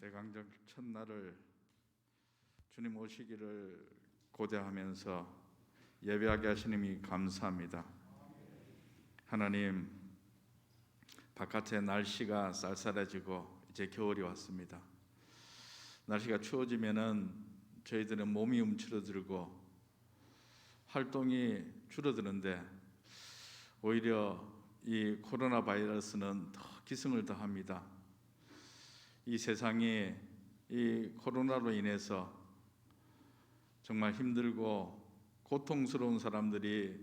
대강정 첫날을 주님 오시기를 고대하면서 예배하게 하시님이 감사합니다. 하나님 바깥의 날씨가 쌀쌀해지고 이제 겨울이 왔습니다. 날씨가 추워지면은 저희들은 몸이 움츠러들고 활동이 줄어드는데 오히려 이 코로나 바이러스는 더 기승을 더합니다. 이 세상이 이 코로나로 인해서 정말 힘들고 고통스러운 사람들이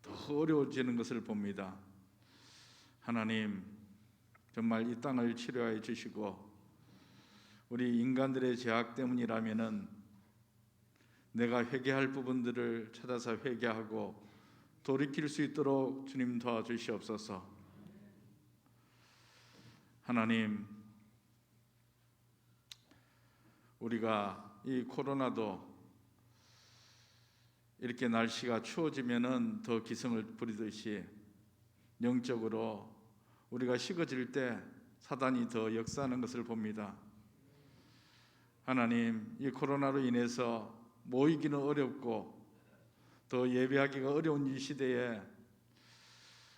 더 어려워지는 것을 봅니다. 하나님 정말 이 땅을 치료해 주시고 우리 인간들의 제약 때문이라면은 내가 회개할 부분들을 찾아서 회개하고 돌이킬 수 있도록 주님 도와주시옵소서. 하나님 우리가 이 코로나도 이렇게 날씨가 추워지면은 더 기승을 부리듯이 영적으로 우리가 식어질 때 사단이 더 역사하는 것을 봅니다. 하나님, 이 코로나로 인해서 모이기는 어렵고 더 예배하기가 어려운 이 시대에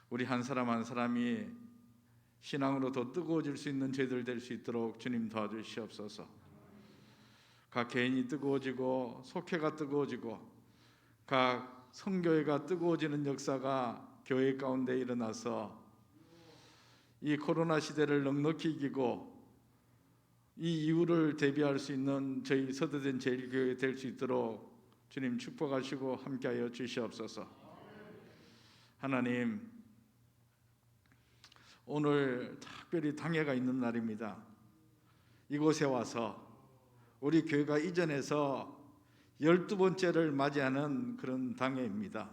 우리 한 사람 한 사람이 신앙으로 더 뜨거워질 수 있는 저희들 될 수 있도록 주님 도와주시옵소서. 각 개인이 뜨거워지고 속회가 뜨거워지고 각 성교회가 뜨거워지는 역사가 교회 가운데 일어나서 이 코로나 시대를 넉넉히 이기고 이 이후를 대비할 수 있는 저희 서대된 제일교회 될 수 있도록 주님 축복하시고 함께하여 주시옵소서. 하나님 오늘 특별히 당회가 있는 날입니다. 이곳에 와서 우리 교회가 이전에서 열두 번째를 맞이하는 그런 당회입니다.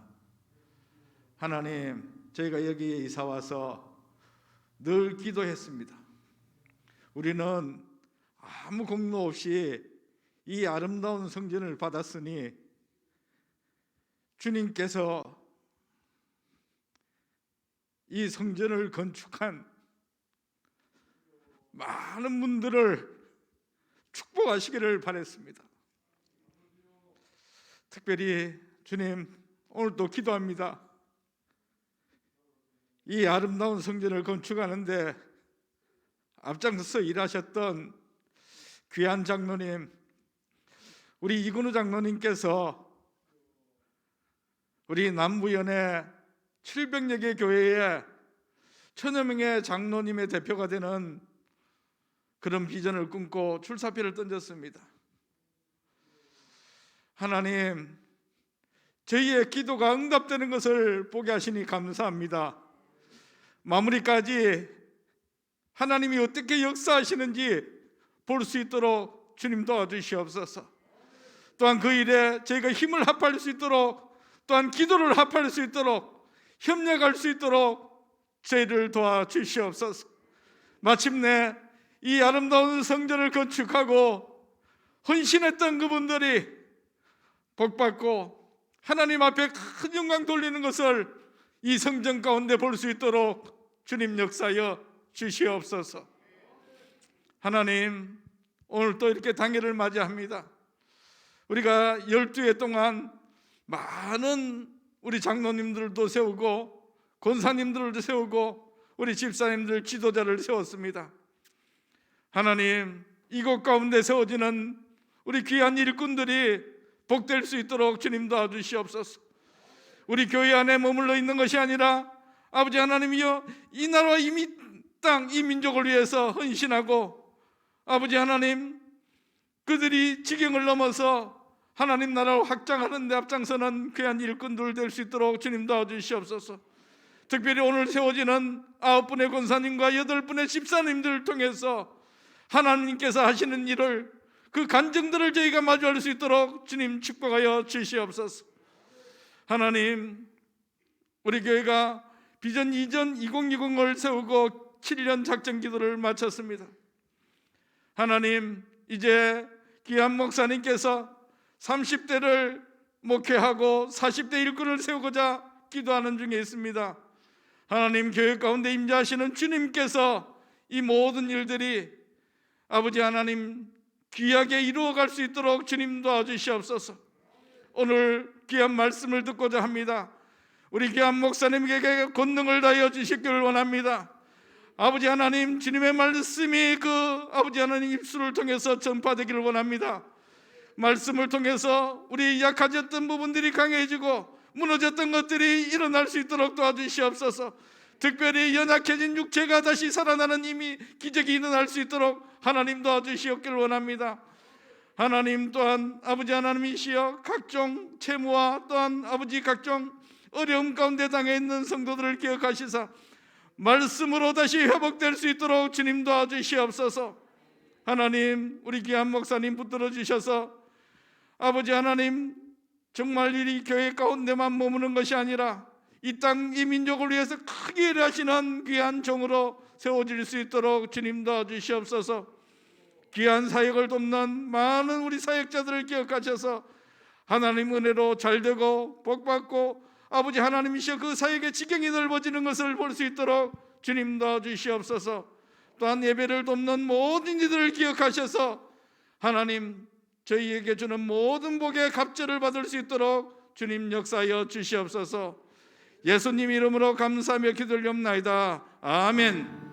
하나님, 저희가 여기에 이사 와서 늘 기도했습니다. 우리는 아무 공로 없이 이 아름다운 성전을 받았으니 주님께서 이 성전을 건축한 많은 분들을 축복하시기를 바랬습니다. 특별히 주님 오늘도 기도합니다. 이 아름다운 성전을 건축하는데 앞장서서 일하셨던 귀한 장로님, 우리 이근우 장로님께서 우리 남부연의 700여 개 교회에 천여 명의 장로님의 대표가 되는 그런 비전을 꿈고 출사표를 던졌습니다. 하나님, 저희의 기도가 응답되는 것을 보게 하시니 감사합니다. 마무리까지 하나님이 어떻게 역사하시는지 볼 수 있도록 주님 도와주시옵소서. 또한 그 일에 저희가 힘을 합할 수 있도록 또한 기도를 합할 수 있도록 협력할 수 있도록 저희를 도와주시옵소서. 마침내 이 아름다운 성전을 건축하고 헌신했던 그분들이 복받고 하나님 앞에 큰 영광 돌리는 것을 이 성전 가운데 볼 수 있도록 주님 역사여 주시옵소서. 하나님 오늘 또 이렇게 당일을 맞이합니다. 우리가 열두 해 동안 많은 우리 장로님들도 세우고 권사님들도 세우고 우리 집사님들 지도자를 세웠습니다. 하나님 이곳 가운데 세워지는 우리 귀한 일꾼들이 복될 수 있도록 주님 도와주시옵소서. 우리 교회 안에 머물러 있는 것이 아니라 아버지 하나님이여 이 나라와 이 땅, 이 민족을 위해서 헌신하고 아버지 하나님 그들이 지경을 넘어서 하나님 나라를 확장하는 데 앞장서는 귀한 일꾼들 될 수 있도록 주님 도와주시옵소서. 특별히 오늘 세워지는 아홉 분의 권사님과 여덟 분의 집사님들을 통해서 하나님께서 하시는 일을 그 간증들을 저희가 마주할 수 있도록 주님 축복하여 주시옵소서. 하나님, 우리 교회가 비전 이전 2020을 세우고 7년 작전 기도를 마쳤습니다. 하나님, 이제 기한 목사님께서 30대를 목회하고 40대 일꾼을 세우고자 기도하는 중에 있습니다. 하나님 교회 가운데 임재하시는 주님께서 이 모든 일들이 아버지 하나님 귀하게 이루어갈 수 있도록 주님 도와주시옵소서. 오늘 귀한 말씀을 듣고자 합니다. 우리 귀한 목사님에게 권능을 다하여 주시기를 원합니다. 아버지 하나님 주님의 말씀이 그 아버지 하나님 입술을 통해서 전파되기를 원합니다. 말씀을 통해서 우리 약해졌던 부분들이 강해지고 무너졌던 것들이 일어날 수 있도록 도와주시옵소서. 특별히 연약해진 육체가 다시 살아나는 힘이 기적이 일어날 수 있도록 하나님 도와주시옵기를 원합니다. 하나님 또한 아버지 하나님이시여 각종 채무와 또한 아버지 각종 어려움 가운데 당해 있는 성도들을 기억하시사 말씀으로 다시 회복될 수 있도록 주님 도와주시옵소서. 하나님 우리 귀한 목사님 붙들어 주셔서 아버지 하나님 정말 이 교회 가운데만 머무는 것이 아니라 이 땅 이 민족을 위해서 크게 일하시는 귀한 종으로 세워질 수 있도록 주님 도와주시옵소서. 귀한 사역을 돕는 많은 우리 사역자들을 기억하셔서 하나님 은혜로 잘되고 복받고 아버지 하나님이시여 그 사역의 지경이 넓어지는 것을 볼 수 있도록 주님 도와주시옵소서. 또한 예배를 돕는 모든 이들을 기억하셔서 하나님 저희에게 주는 모든 복의 갑절을 받을 수 있도록 주님 역사하여 주시옵소서. 예수님 이름으로 감사하며 기도를 옵나이다. 아멘.